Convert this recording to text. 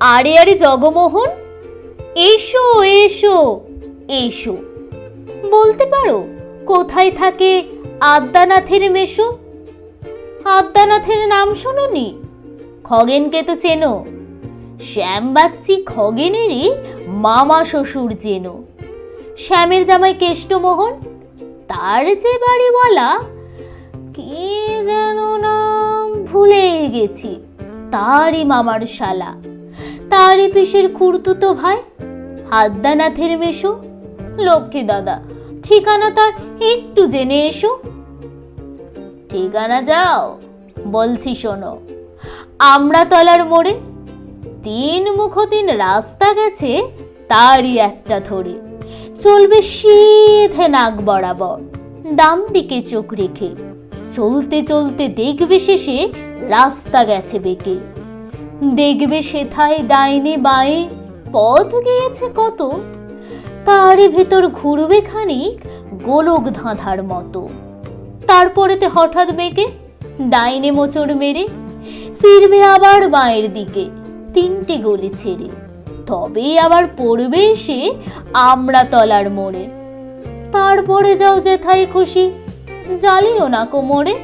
আরে আরে জগমোহন? এসো এসো এসো। বলতে পারো, কোথায় থাকে আদ্যানাথের মেশো? আদ্যানাথের নাম শোনোনি? খগেনকে তো চেনো। শ্যাম বাগচি খগেনেরই মামা শ্বশুর চেনো শ্যামের জামাই কেষ্টমোহন? তার যে বাড়িওয়ালা কে যেন নাম ভুলে গেছি। তারই মামার শালা। তারই পিসের খুড়তুতো ভাই। হাদ্দানাথের মেশো। লক্ষ্মী দাদা, ঠিকানা তার একটু জেনে এসো। ঠিকানা যাও, বলছি শোনো। আমরা তলার মোড়ে তিন মুখ তিন রাস্তা গেছে তারই একটা ধরে চলবে সিধে নাক বরাবর, ডান দিকে চোখ রেখে। চলতে চলতে দেখবে শেষে রাস্তা গেছে বেঁকে। দেখবে সেথায় ডাইনে বাঁয়ে পথ গিয়েছে কত। তারই ভেতর ঘুরবে খানিক গোলক ধাঁধার মতো। তারপরেতে হঠাৎ বেঁকে ডাইনে মোচড় মেরে ফিরবে আবার বাঁয়ের দিকে তিনটে গলি ছেড়ে। তবেই আবার পড়বে সে আমরা তলার মোড়ে। তারপরে যাও যেথায় খুশি, জ্বালিও না কোমরে।